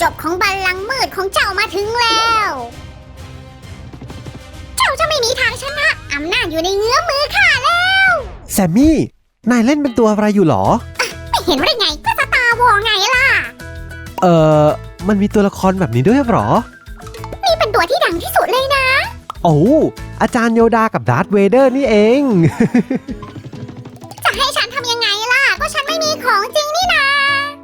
จบของบัลลังก์มืดของเจ้ามาถึงแล้ว เจ้าจะไม่มีทางชนะอำนาจอยู่ในเงื้อมือข้าแล้วแซมมี่ นายเล่นเป็นตัวอะไรอยู่หรอ ไม่เห็นว่าไงก็สตาร์วอร์ไงล่ะ เอ่อมันมีตัวละครแบบนี้ด้วยเหรอ นี่เป็นตัวที่ดังที่สุดเลยนะ โอ้อาจารย์โยดากับดาร์ธเวเดอร์นี่เอง จะให้ฉันทำยังไงล่ะ ก็ฉันไม่มีของจริงนี่นา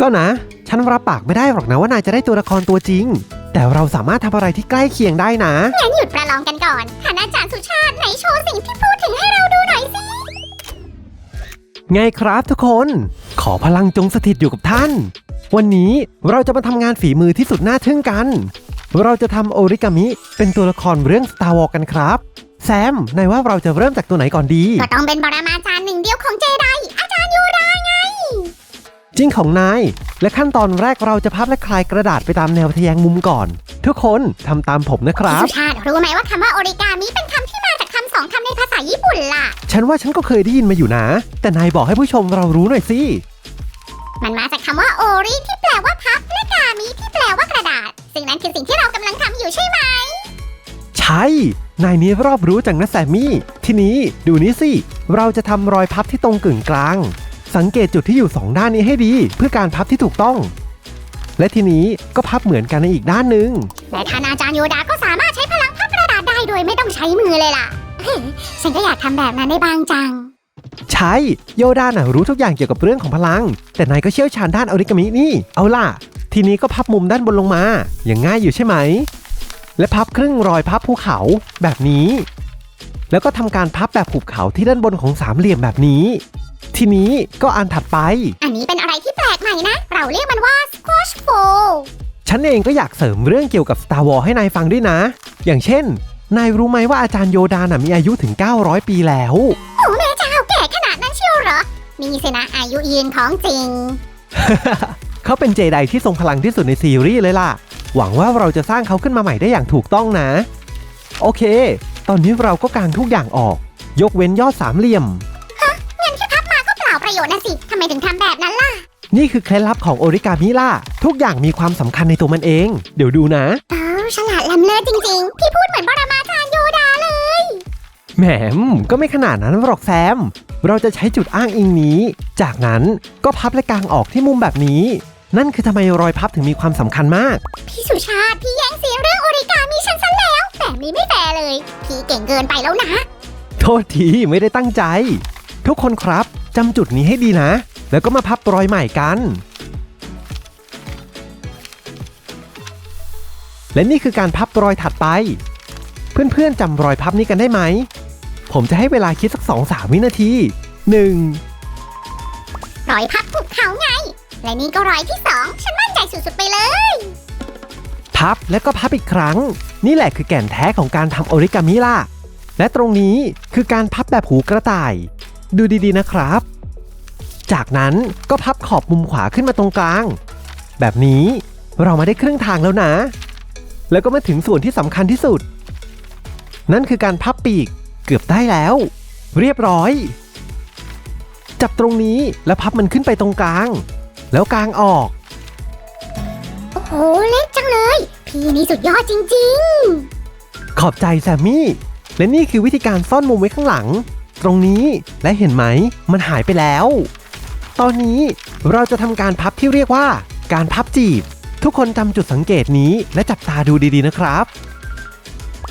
ก็นะ ฉันรับปากไม่ได้หรอกนะว่านายจะได้ตัวละครตัวจริง แต่เราสามารถทำอะไรที่ใกล้เคียงได้นะ งั้นหยุดประลองกันก่อนท่านอาจารย์สุชาติไหนโชว์สิ่งที่พูดถึงให้เราดูหน่อยสิ ไงครับทุกคน ขอพลังจงสถิตอยู่กับท่าน วันนี้เราจะมาทำงานฝีมือที่สุดน่าทึ่งกัน เราจะทำโอริกามิเป็นตัวละครเรื่อง Star Wars กันครับ แซมนายว่าเราจะเริ่มจากตัวไหนก่อนดี ก็ต้องเป็นปรมาจารย์หนึ่งเดียวของเจไดอาจารย์โยดาไง จริงของนาย และขั้นตอนแรกเราจะพับและคลายกระดาษไปตามแนวทะแยงมุมก่อน ทุกคนทำตามผมนะคพี่รับสุชาติรู้ไหมว่าคำว่าโอริกามิเป็นคำที่มาจากคำสองคำในภาษาญี่ปุ่นล่ะ ฉันว่าฉันก็เคยได้ยินมาอยู่นะ แต่นายบอกให้ผู้ชมเรารู้หน่อยสิ มันมาจากคำว่าโอริที่แปลว่าพับและกามิที่แปลว่ากระดาษสิ่งนั้นคือสิ่งที่เรากำลังทำอยู่ใช่ไหม ใช่ นายนี้รอบรู้จังนะแซมมี่ ทีนี้ดูนี้สิ เราจะทำรอยพับที่ตรงกึ่งกลาง สังเกตจุดที่อยู่สองด้านนี้ให้ดี เพื่อการพับที่ถูกต้อง และทีนี้ก็พับเหมือนกันในอีกด้านหนึ่งและท่านอาจารย์โยดาก็สามารถใช้พลังพับกระดาษได้โดยไม่ต้องใช้มือเลยล่ะ ฉันก็อยากทำแบบนั้นได้บ้างจัง ใช่โยดาน่ะรู้ทุกอย่างเกี่ยวกับเรื่องของพลัง แต่นายก็เชี่ยวชาญด้านออริกามินี่ เอาล่ะ ทีนี้ก็พับมุมด้านบนลงมา อย่างง่ายอยู่ใช่ไหม และพับครึ่งรอยพับภูเขาแบบนี้ แล้วก็ทำการพับแบบภูเขาที่ด้านบนของสามเหลี่ยมแบบนี้ ทีนี้ก็อันถัดไป อันนี้เป็นอะไรที่แปลกใหม่นะ เราเรียกมันว่า squash fold ฉันเองก็อยากเสริมเรื่องเกี่ยวกับ Star Wars ให้นายฟังด้วยนะ อย่างเช่น นายรู้ไหมว่าอาจารย์โยดาน่ะมีอายุถึง 900 ปีแล้ว โอ้แม่เจ้าแก่ขนาดนั้นเชียวเหรอ มีสินะอายุยืนของจริง เขาเป็นเจไดที่ทรงพลังที่สุดในซีรีส์เลยล่ะ หวังว่าเราจะสร้างเขาขึ้นมาใหม่ได้อย่างถูกต้องนะ โอเค ตอนนี้เราก็กางทุกอย่างออก ยกเว้นยอดสามเหลี่ยม ปล่าประโยชน์นะสิทำไมถึงทำแบบนั้นล่ะ นี่คือเคล็ดลับของโอริกามิล่ะ ทุกอย่างมีความสำคัญในตัวมันเอง เดี๋ยวดูนะ เออฉลาดล้ำเลิศจริง ๆ พี่พูดเหมือนปรมาจารย์โยดาเลย แหมมก็ไม่ขนาดนั้นหรอกแซม เราจะใช้จุดอ้างอิงนี้ จากนั้นก็พับและกางออกที่มุมแบบนี้ นั่นคือทำไมรอยพับถึงมีความสำคัญมาก พี่สุชาติ พี่แย่งซีนเรื่องโอริกามิฉันซะแล้ว แบบนี้ไม่แฟร์เลย พี่เก่งเกินไปแล้วนะ โทษทีไม่ได้ตั้งใจ ทุกคนครับจำจุดนี้ให้ดีนะ แล้วก็มาพับรอยใหม่กัน และนี่คือการพับรอยถัดไป เพื่อนๆจำรอยพับนี้กันได้ไหม ผมจะให้เวลาคิดสัก2อสาวินาที 1. รอยพับภูเขาไง และนี่ก็รอยที่สองฉันมั่นใจสุดๆไปเลย พับแล้วก็พับอีกครั้ง นี่แหละคือแก่นแท้ของการทำโอริกามิล่ะและตรงนี้คือการพับแบบหูกระต่าย ดูดีๆนะครับ จากนั้นก็พับขอบมุมขวาขึ้นมาตรงกลาง แบบนี้เรามาได้ครึ่งทางแล้วนะ แล้วก็มาถึงส่วนที่สำคัญที่สุด นั่นคือการพับปีกเกือบได้แล้ว เรียบร้อย จับตรงนี้แล้วพับมันขึ้นไปตรงกลาง แล้วกลางออก โอ้โหเล็กจังเลย พี่นี่สุดยอดจริงขอบใจแซมมี่ และนี่คือวิธีการซ่อนมุมไว้ข้างหลัง ตรงนี้และเห็นไหมมันหายไปแล้ว ตอนนี้เราจะทำการพับที่เรียกว่า การพับจีบ ทุกคนจำจุดสังเกตนี้และจับตาดูดีๆนะครับ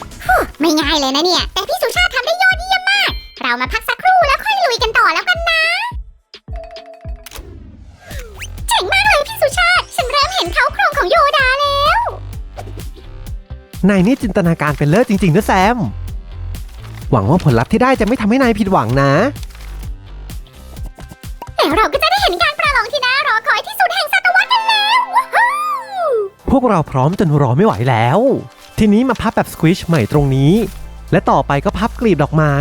ๆไม่ง่ายเลยนะเนี่ย แต่พี่สุชาติทำได้ยอดเยี่ยมมาก เรามาพักสักครู่แล้วค่อยลุยกันต่อแล้วกันนะเจ๋งมากเลยพี่สุชาติ ฉันเริ่มเห็นเขาโครงของโยดาแล้วนายนี่จินตนาการเป็นเลิศจริงๆนะแซม หวังว่าผลลัพธ์ที่ได้จะไม่ทำให้นายผิดหวังนะ แล้วเราก็จะได้เห็นการประลองที่น่ารอคอยที่สุดแห่งศตวรรษกันแล้วว้าวพวกเราพร้อมจนรอไม่ไหวแล้ว ทีนี้มาพับแบบสควิชใหม่ตรงนี้ และต่อไปก็พับกลีบดอกไม้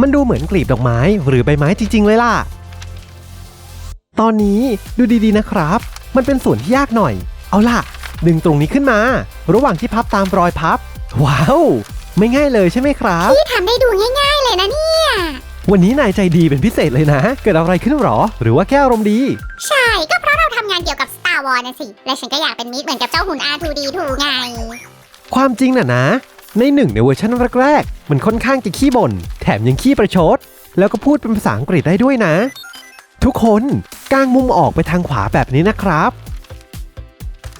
มันดูเหมือนกลีบดอกไม้หรือใบไม้จริง ๆ เลยล่ะ ตอนนี้ดูดีๆนะครับ มันเป็นส่วนที่ยากหน่อย เอาล่ะ ดึงตรงนี้ขึ้นมา ระหว่างที่พับตามรอยพับ ว้าว ไม่ง่ายเลยใช่ไหมครับ พี่ทำได้ดูง่ายๆเลยนะเนี่ย วันนี้นายใจดีเป็นพิเศษเลยนะ เกิดอะไรขึ้นหรอ หรือว่าแค่อารมณ์ดี ใช่ ก็เพราะเราทำงานเกี่ยวกับ Star วอร์นะสิ และฉันก็อยากเป็นมิตรเหมือนกับเจ้าหุ่น R2D2 ไง ความจริงน่ะนะ ในหนึ่งในเวอร์ชันแรกๆ มันค่อนข้างจะขี้บ่น แถมยังขี้ประชด แล้วก็พูดเป็นภาษาอังกฤษได้ด้วยนะ ทุกคนกางมุมออกไปทางขวาแบบนี้นะครับ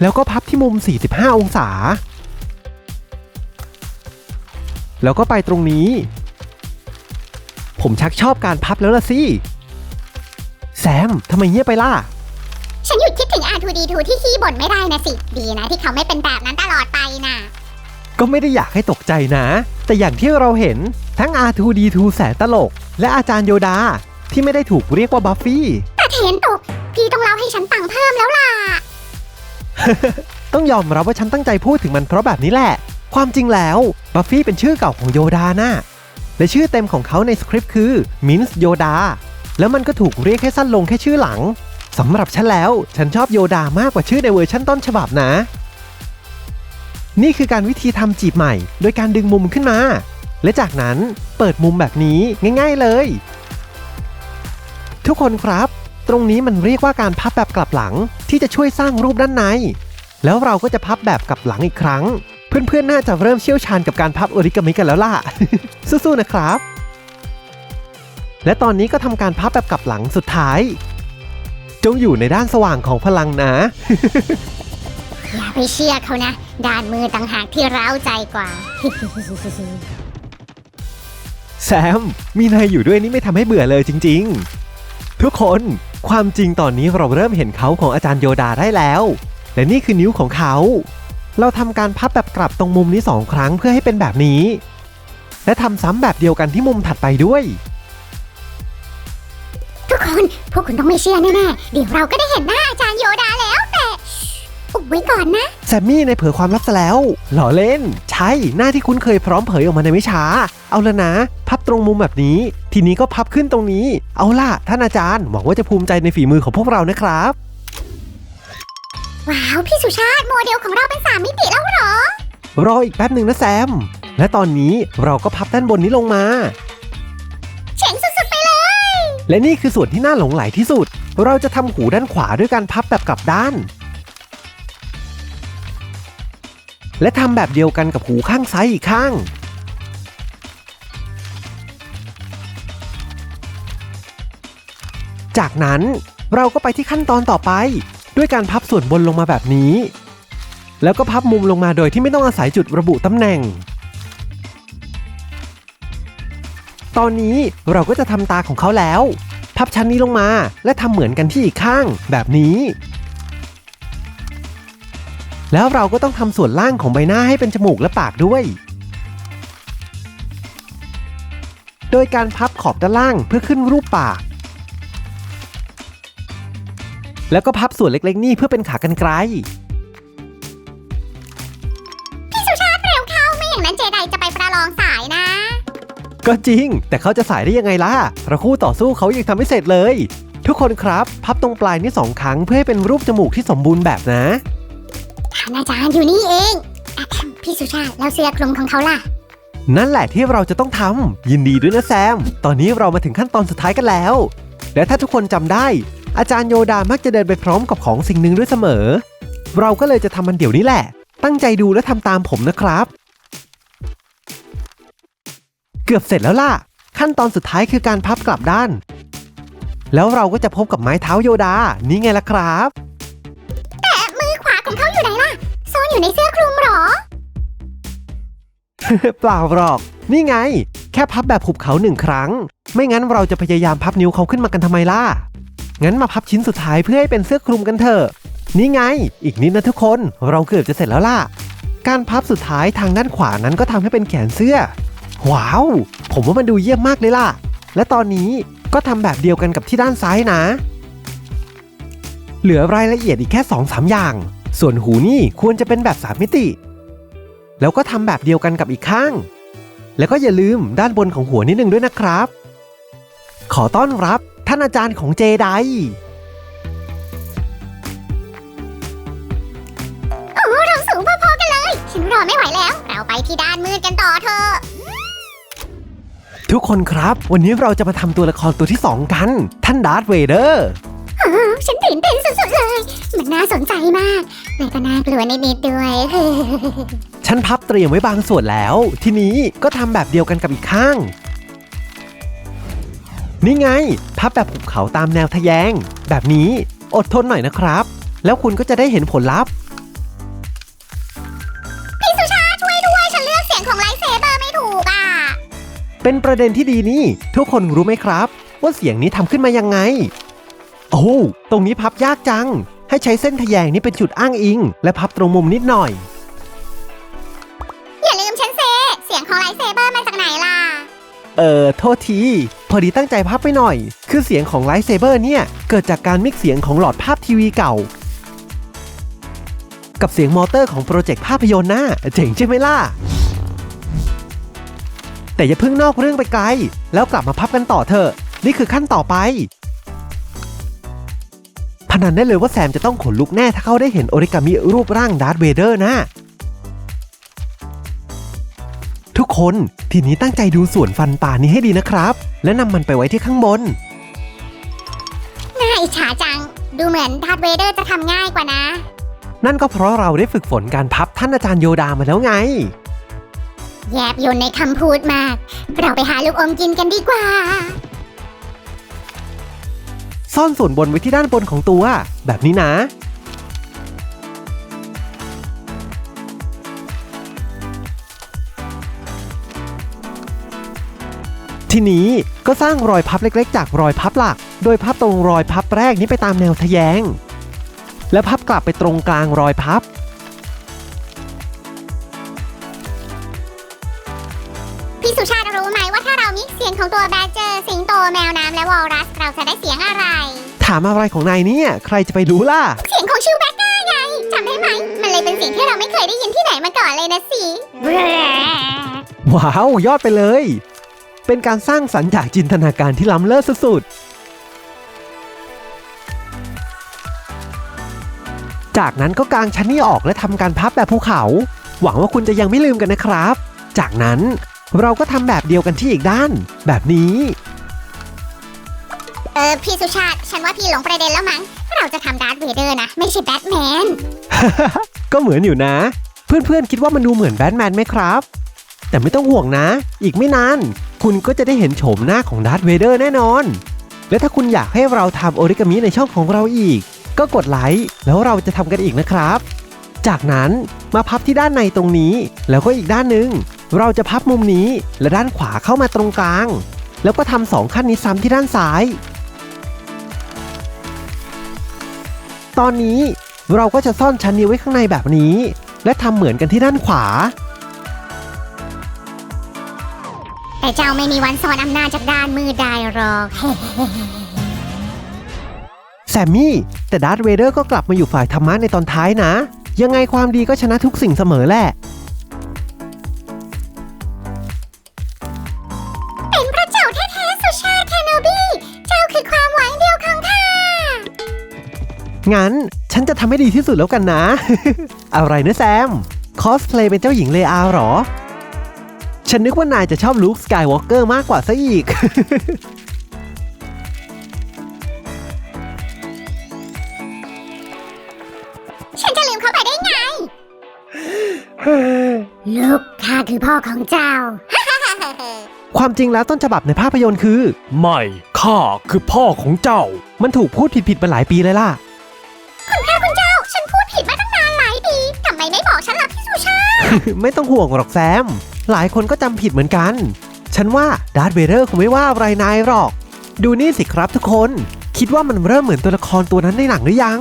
แล้วก็พับที่มุม 45 องศา แล้วก็ไปตรงนี้ ผมชักชอบการพับแล้วล่ะสิ แซมทำไมเงียบไปล่ะ ฉันหยุดคิดถึง R2D2 ที่ขี้บ่นไม่ได้นะสิ ดีนะที่เขาไม่เป็นแบบนั้นตลอดไปน่ะก็ไม่ได้อยากให้ตกใจนะ แต่อย่างที่เราเห็นทั้ง R2D2 แสนตลก และอาจารย์โยดา ที่ไม่ได้ถูกเรียกว่าบัฟฟี่แต่เทนตก พี่ต้องเล่าให้ฉันฟังเพิ่มแล้วล่ะ ต้องยอมรับว่าฉันตั้งใจพูดถึงมันเพราะแบบนี้แหละ ความจริงแล้วบัฟฟี่เป็นชื่อเก่าของโยดานะและชื่อเต็มของเขาในสคริปต์คือมินส์โยดาแล้วมันก็ถูกเรียกให้สั้นลงแค่ชื่อหลังสำหรับฉันแล้ว ฉันชอบโยดามากกว่าชื่อในเวอร์ชั่นต้นฉบับนะ นี่คือการวิธีทำจีบใหม่ โดยการดึงมุมขึ้นมา และจากนั้นเปิดมุมแบบนี้ง่าย ๆเลย ทุกคนครับ ตรงนี้มันเรียกว่าการพับแบบกลับหลังที่จะช่วยสร้างรูปด้านใน แล้วเราก็จะพับแบบกลับหลังอีกครั้ง เพื่อนๆ น่าจะเริ่มเชี่ยวชาญกับการพับโอริกามิกันแล้วล่ะ สู้ๆ นะครับ และตอนนี้ก็ทำการพับแบบกลับหลังสุดท้าย จงอยู่ในด้านสว่างของพลังนะ อย่าไปเชื่อเขานะ ด้านมือต่างหากที่เร้าใจกว่า แซม มีนายอยู่ด้วยนี่ไม่ทำให้เบื่อเลยจริง ๆ ทุกคนความจริงตอนนี้เราเริ่มเห็นเขาของอาจารย์โยดาได้แล้ว และนี่คือนิ้วของเขา เราทำการพับแบบกลับตรงมุมนี้สองครั้งเพื่อให้เป็นแบบนี้ และทำซ้ำแบบเดียวกันที่มุมถัดไปด้วย ทุกคน พวกคุณต้องไม่เชื่อแน่ๆ เดี๋ยวเราก็ได้เห็นหน้าอาจารย์โยดาแล้วแต่อุบไว้ก่อนนะ แซมมี่ในเผยความลับซะแล้วหล่อเล่น ใช่ หน้าที่คุ้นเคยพร้อมเผยออกมาในไม่ช้า เอาละนะ พับตรงมุมแบบนี้ ทีนี้ก็พับขึ้นตรงนี้ เอาล่ะท่านอาจารย์ หวังว่าจะภูมิใจในฝีมือของพวกเรานะครับ ว้าวพี่สุชาติโมเดลของเราเป็นสามมิติแล้วเหรอ รออีกแป๊บหนึ่งนะแซม และตอนนี้เราก็พับด้านบนนี้ลงมา เจ๋งสุดๆไปเลย และนี่คือส่วนที่น่าหลงไหลที่สุด เราจะทำหูด้านขวาด้วยการพับแบบกลับด้าน และทำแบบเดียวกันกับหูข้างซ้ายอีกข้าง จากนั้นเราก็ไปที่ขั้นตอนต่อไป ด้วยการพับส่วนบนลงมาแบบนี้ แล้วก็พับมุมลงมาโดยที่ไม่ต้องอาศัยจุดระบุตำแหน่ง ตอนนี้เราก็จะทำตาของเขาแล้ว พับชั้นนี้ลงมาและทำเหมือนกันที่อีกข้างแบบนี้ แล้วเราก็ต้องทำส่วนล่างของใบหน้าให้เป็นจมูกและปากด้วยโดยการพับขอบด้านล่างเพื่อขึ้นรูปปาก แล้วก็พับส่วนเล็กๆ นี่เพื่อเป็นขากรรไกรพี่สุชาติเร็วเข้าไม่อย่างนั้นเจไดจะไปประลองสายนะ ก็จริง แต่เขาจะสายได้ยังไงล่ะเราคู่ต่อสู้เขายังทำไม่เสร็จเลย ทุกคนครับ พับตรงปลายนี่สองครั้งเพื่อให้เป็นรูปจมูกที่สมบูรณ์แบบนะ ท่านอาจารย์อยู่นี่เองอะแฮมพี่สุชาติแล้วเสื้อคลุมของเขาล่ะ นั่นแหละที่เราจะต้องทำยินดีด้วยนะแซม ตอนนี้เรามาถึงขั้นตอนสุดท้ายกันแล้ว และถ้าทุกคนจำได้ อาจารย์โยดามักจะเดินไปพร้อมกับของสิ่งหนึ่งด้วยเสมอ เราก็เลยจะทำมันเดี๋ยวนี้แหละ ตั้งใจดูและทำตามผมนะครับ เกือบเสร็จแล้วล่ะ ขั้นตอนสุดท้ายคือการพับกลับด้าน แล้วเราก็จะพบกับไม้เท้าโยดา นี่ไงล่ะครับ แต่มือขวาของเขาอยู่ไหนล่ะซ่อนอยู่ในเสื้อคลุมเหรอ เปล่าหรอก นี่ไง แค่พับแบบหุบเขาหนึ่งครั้ง ไม่งั้นเราจะพยายามพับนิ้วเขาขึ้นมากันทำไมล่ะ งั้นมาพับชิ้นสุดท้ายเพื่อให้เป็นเสื้อคลุมกันเถอะ นี่ไง อีกนิดนะทุกคน เราเกือบจะเสร็จแล้วล่ะ การพับสุดท้ายทางด้านขวานั้นก็ทำให้เป็นแขนเสื้อ ว้าว ผมว่ามันดูเยี่ยมมากเลยล่ะ และตอนนี้ก็ทำแบบเดียวกันกับที่ด้านซ้ายนะ เหลือรายละเอียดอีกแค่2อสามอย่าง ส่วนหูนี่ควรจะเป็นแบบสามมิติ แล้วก็ทำแบบเดียวกันกับอีกข้าง แล้วก็อย่าลืมด้านบนของหัวนิดนึงด้วยนะครับ ขอต้อนรับานอาจารย์ของเจไดโอ้เราสูงพอๆกันเลย ฉันรอไม่ไหวแล้ว เราไปที่ด้านมืดกันต่อเถอะทุกคนครับ วันนี้เราจะมาทำตัวละครตัวที่ 2 กัน ท่านดาร์ธเวเดอร์อ้าวฉันตื่นเต้นสุดๆเลย มันน่าาสนใจมากแต่ก็น่ากลัวนิดๆด้วย ฉันพับเตรียมไว้บางส่วนแล้ว ทีนี้ก็ทำแบบเดียวกันกับอีกข้าง นี่ไงพับแบบภูเขาตามแนวทะแยง แบบนี้อดทนหน่อยนะครับ แล้วคุณก็จะได้เห็นผลลัพธ์ พี่สุชาติช่วยด้วย ฉันเลือกเสียงของไลท์เซเบอร์ไม่ถูกอะ เป็นประเด็นที่ดีนี่ ทุกคนรู้ไหมครับ ว่าเสียงนี้ทำขึ้นมายังไง โอ้โหตรงนี้พับยากจัง ให้ใช้เส้นทะแยงนี้เป็นจุดอ้างอิง และพับตรงมุมนิดหน่อย อย่าลืมฉันเซ เสียงของไลท์เซเบอร์มาจากไหนล่ะ เออโทษที พอดีตั้งใจพับไปหน่อย คือเสียงของไลท์เซเบอร์เนี่ย เกิดจากการมิกซ์เสียงของหลอดภาพทีวีเก่า กับเสียงมอเตอร์ของโปรเจกต์ภาพยนตร์นะเจ๋งใช่ไหมล่ะ แต่อย่าเพิ่งนอกเรื่องไปไกล แล้วกลับมาพับกันต่อเถอะ นี่คือขั้นต่อไปพนันได้เลยว่าแซมจะต้องขนลุกแน่ถ้าเขาได้เห็นโอริกามิรูปร่างดาร์ธเวเดอร์นะ ทุกคนทีนี้ตั้งใจดูส่วนฟันป่านี้ให้ดีนะครับ และนำมันไปไว้ที่ข้างบน น่าอิจฉาจัง ดูเหมือนดาร์ธเวเดอร์จะทำง่ายกว่านะ นั่นก็เพราะเราได้ฝึกฝนการพับท่านอาจารย์โยดามาแล้วไง แยบยนในคำพูดมาก เราไปหาลูกอมกินกันดีกว่า ซ่อนส่วนบนไว้ที่ด้านบนของตัว แบบนี้นะ ทีนี้ก็สร้างรอยพับเล็กๆ จากรอยพับหลัก โดยพับตรงรอยพับแรกนี้ไปตามแนวทะแยง แล้วพับกลับไปตรงกลางรอยพับ พี่สุชาติรู้ไหมว่าถ้าเรามิกซ์เสียงของตัวแบดเจอร์สิงโตแมวน้ำและวอลรัส เราจะได้เสียงอะไร ถามอะไรของนายเนี่ย ใครจะไปรู้ล่ะ เสียงของชิวแบกก้าไงจำได้ไหม มันเลยเป็นเสียงที่เราไม่เคยได้ยินที่ไหนมาก่อนเลยนะสิ ว้าว ยอดไปเลย เป็นการสร้างสรรค์จากจินตนาการที่ล้ำเลิศสุดๆ จากนั้นก็กางชั้นนี้ออกและทำการพับแบบภูเขา หวังว่าคุณจะยังไม่ลืมกันนะครับ จากนั้นเราก็ทำแบบเดียวกันที่อีกด้าน แบบนี้ เออพี่สุชาติ ฉันว่าพี่หลงประเด็นแล้วมั้ง เราจะทำดาร์ธเวเดอร์นะ ไม่ใช่แบทแมน ก็เหมือนอยู่นะ เพื่อนๆคิดว่ามันดูเหมือนแบทแมนไหมครับ แต่ไม่ต้องห่วงนะ อีกไม่นาน คุณก็จะได้เห็นโฉมหน้าของดาร์ธเวเดอร์แน่นอน และถ้าคุณอยากให้เราทำโอริกามิในช่องของเราอีก ก็กดไลค์แล้วเราจะทำกันอีกนะครับ จากนั้นมาพับที่ด้านในตรงนี้ แล้วก็อีกด้านหนึ่งเราจะพับมุมนี้และด้านขวาเข้ามาตรงกลาง แล้วก็ทำสองขั้นนี้ซ้ำที่ด้านซ้าย ตอนนี้เราก็จะซ่อนชั้นนี้ไว้ข้างในแบบนี้ และทำเหมือนกันที่ด้านขวา แต่เจ้าไม่มีวันซ่อนอำนาจจากด้านมืดได้หรอก แซมมี่ แต่ดาร์ธเวเดอร์ก็กลับมาอยู่ฝ่ายธรรมะในตอนท้ายนะ ยังไงความดีก็ชนะทุกสิ่งเสมอแหละ เป็นพระเจ้าแท้ๆสุชาติแคนโนบีเจ้าคือความหวังเดียวของข้า งั้น ฉันจะทำให้ดีที่สุดแล้วกันนะ อะไรนะแซม คอสเพลย์เป็นเจ้าหญิงเลอาเหรอ ฉันนึกว่านายจะชอบลุคสกายวอล์กเกอร์มากกว่าซะอีก ฉันจะลืมเขาไปได้ไง ลูกข้าคือพ่อของเจ้า ความจริงแล้วต้นฉบับในภาพยนตร์คือ ไม่ข้าคือพ่อของเจ้า มันถูกพูดผิดๆมาหลายปีเลยล่ะ คุณพระคุณเจ้า ฉันพูดผิดมาตั้งนานหลายปีทำไมไม่บอกฉันล่ะพี่สุชาติ ไม่ต้องห่วงหรอกแซม หลายคนก็จำผิดเหมือนกัน ฉันว่าดาร์ธเวเดอร์คงไม่ว่าอะไรนายหรอก ดูนี่สิครับทุกคน คิดว่ามันเริ่มเหมือนตัวละครตัวนั้นในหนังหรือยัง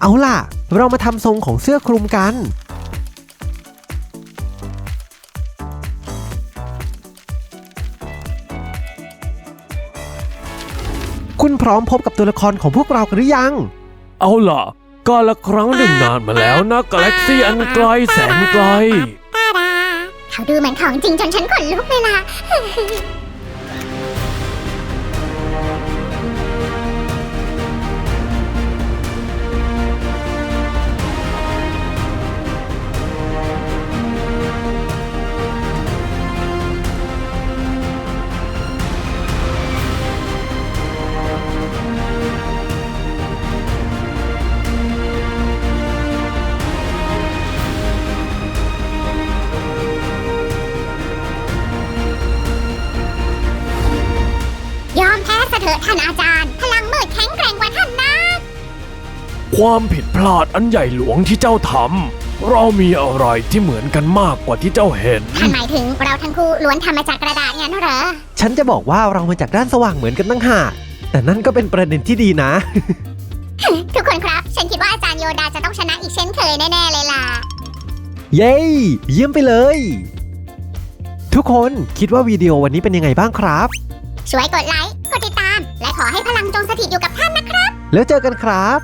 เอาล่ะ เรามาทำทรงของเสื้อคลุมกัน คุณพร้อมพบกับตัวละครของพวกเรากันหรือยัง เอาล่ะ กาละครั้งหนึ่งนานมาแล้วนะกาแล็กซี่อันไกลแสนไกลตาดาเขาดูเหมือนของจริงจนฉันขนลุกเลยล่ะ อะท่านอาจารย์ พลังมืดแข็งแกร่งกว่าท่านนะความผิดพลาดอันใหญ่หลวงที่เจ้าทำเรามีอะไรที่เหมือนกันมากกว่าที่เจ้าเห็น ท่านหมายถึงเราทั้งคู่ล้วนทำมาจากกระดาษงั้นเหรอ ฉันจะบอกว่าเรามาจากด้านสว่างเหมือนกันตั้งหากแต่นั่นก็เป็นประเด็นที่ดีนะ ทุกคนครับ ฉันคิดว่าอาจารย์โยดาจะต้องชนะอีกเช่นเคยแน่ๆเลยล่ะ เย้ เยี่ยมไปเลย ทุกคนคิดว่าวิดีโอวันนี้เป็นยังไงบ้างครับ ช่วยกดไลค์ พลังจงสถิตอยู่กับท่านนะครับ แล้วเจอกันครับ